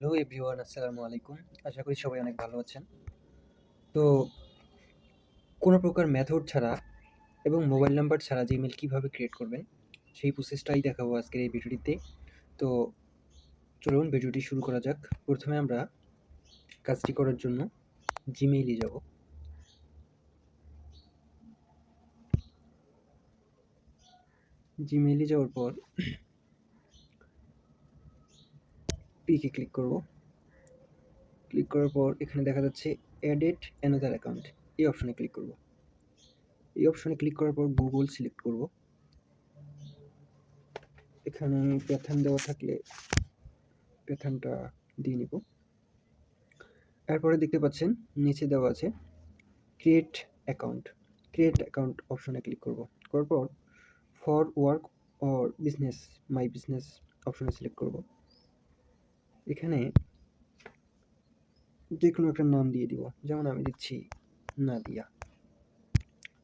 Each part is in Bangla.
হ্যালো এভরিওয়ান আসসালামু আলাইকুম আশা করি সবাই অনেক ভালো আছেন। তো কোনো প্রকার মেথড ছাড়া এবং মোবাইল নাম্বার ছাড়া জিমেল কীভাবে ক্রিয়েট করবেন, সেই প্রসেসটাই দেখাবো আজকের এই ভিডিওটিতে। তো চলুন ভিডিওটি শুরু করা যাক। প্রথমে আমরা কাজটি করার জন্য জিমেইলে যাব। জিমেইলে যাওয়ার পর পিকে ক্লিক করব। ক্লিক করার পর এখানে দেখা যাচ্ছে অ্যাডেড অ্যানাদার অ্যাকাউন্ট এই অপশনে ক্লিক করব। এই অপশনে ক্লিক করার পর গুগল সিলেক্ট করব। এখানে প্যাথান দেওয়া থাকলে প্যাথার্নটা দিয়ে নিব। এরপরে দেখতে পাচ্ছেন নিচে দেওয়া আছে ক্রিয়েট অ্যাকাউন্ট ক্রিয়েট অ্যাকাউন্ট অপশনে ক্লিক করব। করার পর for work or business my business অপশনে সিলেক্ট করব। এখানে যে কোনো একটা নাম দিয়ে দিব। যেমন আমি দিচ্ছি নাদিয়া।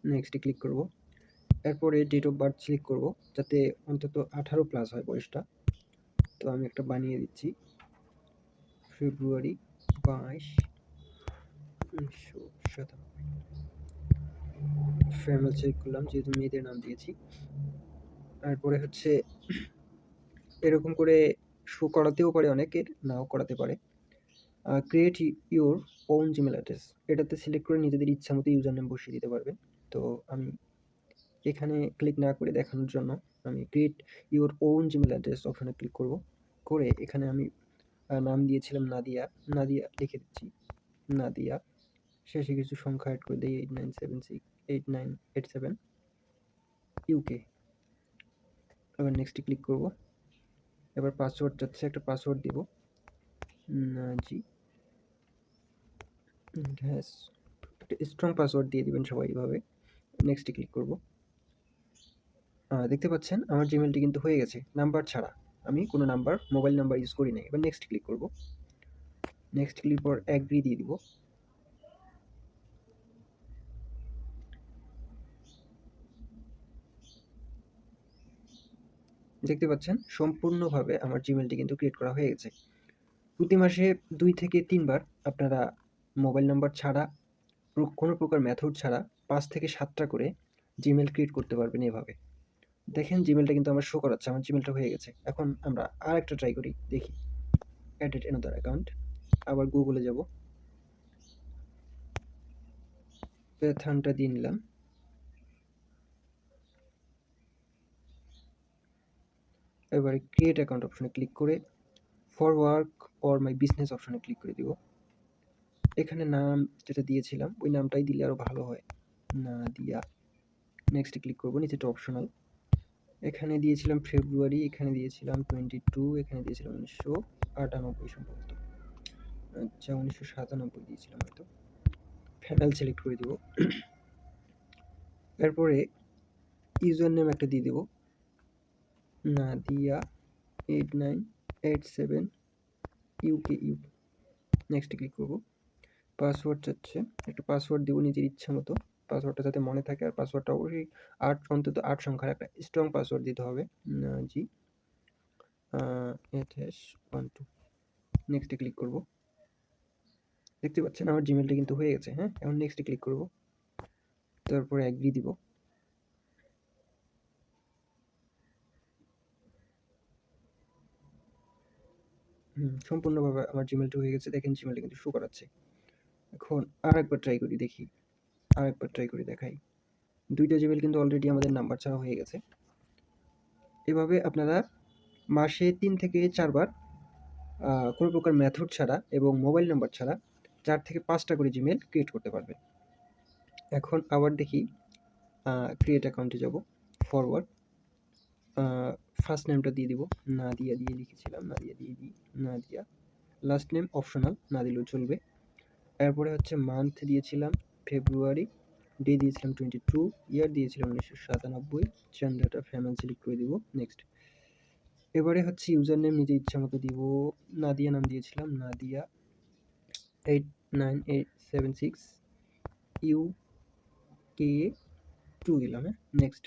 নেক্সটে ক্লিক করব। এরপরে ডেট অফ বার্থ সিলেক্ট করব, যাতে অন্তত আঠারো প্লাস হয় বয়সটা। তো আমি একটা বানিয়ে দিচ্ছি। ফেব্রুয়ারি বাইশ উনিশশো সাতানব্বই। ফ্যামিলি সিলেক্ট করলাম, যেহেতু মেয়েদের নাম দিয়েছি। তারপরে হচ্ছে এরকম করে শো করাতেও পারে অনেকের নাও করাতে পারে। Create your own Gmail address এটাতে সিলেক্ট করে নিজেদের ইচ্ছা মতো ইউজার নেম বসিয়ে দিতে পারবেন তো আমি এখানে ক্লিক না করে দেখানোর জন্য আমি create your own Gmail address অপশানে ক্লিক করব। করে এখানে আমি নাম দিয়েছিলাম নাদিয়া। নাদিয়া লিখে দিচ্ছি। নাদিয়া। শেষে কিছু সংখ্যা অ্যাড করে দিই eight nine seven six eight nine eight seven UK আবার নেক্সটে ক্লিক করব। এবার পাসওয়ার্ড চাচ্ছে একটা পাসওয়ার্ড দিব। জি। হ্যাঁ একটা স্ট্রং পাসওয়ার্ড দিয়ে দিবেন সবাই এইভাবে। নেক্সটে ক্লিক করব। দেখতে পাচ্ছেন? আমার জিমেলটি কিন্তু হয়ে গেছে। নাম্বার ছাড়া। আমি কোনো নাম্বার মোবাইল নাম্বার ইউজ করি নাই। এবার নেক্সট ক্লিক করব। নেক্সট ক্লিক পর অ্যাগ্রি দিয়ে দিব। দেখতে পাচ্ছেন, সম্পূর্ণভাবে আমার জিমেলটি কিন্তু ক্রিয়েট করা হয়ে গেছে। প্রতি মাসে দুই থেকে তিনবার আপনারা মোবাইল নাম্বার ছাড়া কোনো প্রকার মেথড ছাড়া পাঁচ থেকে সাতটা করে জিমেল ক্রিয়েট করতে পারবেন এভাবে। দেখেন জিমেলটা কিন্তু আমার শো করাচ্ছে, আমার জিমেলটা হয়ে গেছে। এখন আমরা আর একটা ট্রাই করি, দেখি। অ্যাডেড এনাদার অ্যাকাউন্ট আবার গুগলে যাব। প্যাথানটা দিয়ে নিলাম। এবারে ক্রিয়েট অ্যাকাউন্ট অপশনে ক্লিক করে for work or my business অপশনে ক্লিক করে দিব। এখানে নাম যেটা দিয়েছিলাম, ওই নামটাই দিলে আরও ভালো হয়। না দিয়া। নেক্সটে ক্লিক করব, নিচেটা অপশনাল এখানে দিয়েছিলাম ফেব্রুয়ারি এখানে দিয়েছিলাম টোয়েন্টি টু এখানে দিয়েছিলাম উনিশশো আটানব্বই সম্ভবত। আচ্ছা উনিশশো সাতানব্বই দিয়েছিলাম হয়তো। ফ্যানাল সিলেক্ট করে দেব। এরপরে ইউজার নেম একটা দিয়ে দেবো। Nadia eight nine eight seven UK U. নেক্সটে ক্লিক করব। পাসওয়ার্ড চাচ্ছে। একটা পাসওয়ার্ড দেবো নিজের ইচ্ছা মতো। পাসওয়ার্ডটা যাতে মনে থাকে আর পাসওয়ার্ডটা অবশ্যই আট, অন্তত আট সংখ্যার একটা স্ট্রং পাসওয়ার্ড দিতে হবে। G eight hash one two নেক্সটে ক্লিক করব। দেখতে পাচ্ছেন আমার জিমেলটা কিন্তু হয়ে গেছে হ্যাঁ? এখন নেক্সটে ক্লিক করব। তারপরে অ্যাগ্রি দিব। সম্পূর্ণভাবে আমার জিমেলটা হয়ে গেছে। দেখেন জিমেলটা কিন্তু শো করাচ্ছে। এখন আর একবার ট্রাই করি, দেখি। আর একবার ট্রাই করি, দেখাই। দুইটা জিমেল কিন্তু অলরেডি আমাদের নাম্বার ছাড়া হয়ে গেছে। এভাবে আপনারা মাসে তিন থেকে চারবার কোনো প্রকার মেথড ছাড়া এবং মোবাইল নাম্বার ছাড়া চার থেকে পাঁচটা করে জিমেল ক্রিয়েট করতে পারবেন। এখন আবার দেখি ক্রিয়েট অ্যাকাউন্টে যাব ফরওয়ার্ড ফার্স্ট নেমটা দিয়ে দিব। না দিয়া লিখেছিলাম না দিয়া দিই না দিয়া লাস্ট নেম অপশনাল না দিলেও চলবে। এরপরে হচ্ছে মান্থ দিয়েছিলাম ফেব্রুয়ারি ডে দিয়েছিলাম টোয়েন্টি টু ইয়ার দিয়েছিলাম উনিশশো সাতানব্বই। চান্দাটা ফ্যামিলি সিলেক্ট করে দিব নেক্সট এবারে হচ্ছে ইউজার নেম নিজে ইচ্ছা মতো দিব, নাদিয়া নাম দিয়েছিলাম, Nadia. Eight nine eight seven six U K two দিলাম হ্যাঁ নেক্সট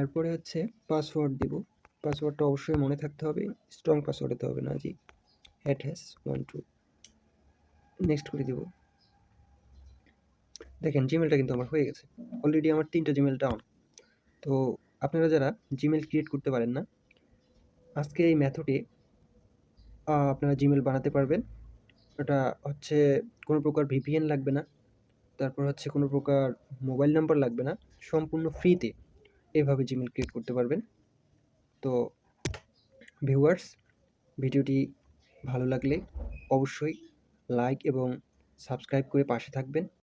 এরপরে হচ্ছে পাসওয়ার্ড দিব। পাসওয়ার্ডটা অবশ্যই মনে থাকতে হবে। স্ট্রং পাসওয়ার্ড হতে হবে না G. Hat hash one two next করে দিব। দেখেন জিমেলটা কিন্তু আমার হয়ে গেছে। অলরেডি আমার তিনটা জিমেল ডাউন তো আপনারা যারা জিমেল ক্রিয়েট করতে পারেন না, আজকে এই মেথডে আপনারা জিমেল বানাতে পারবেন। এটা হচ্ছে কোনো প্রকার ভিপিএন লাগবে না। তারপর হচ্ছে কোনো প্রকার মোবাইল নাম্বার লাগবে না। সম্পূর্ণ ফ্রিতে এভাবে জিমেল ক্রিয়েট করতে পারবেন। তো ভিউয়ার্স ভিডিওটি ভালো লাগলে অবশ্যই লাইক এবং সাবস্ক্রাইব করে পাশে থাকবেন।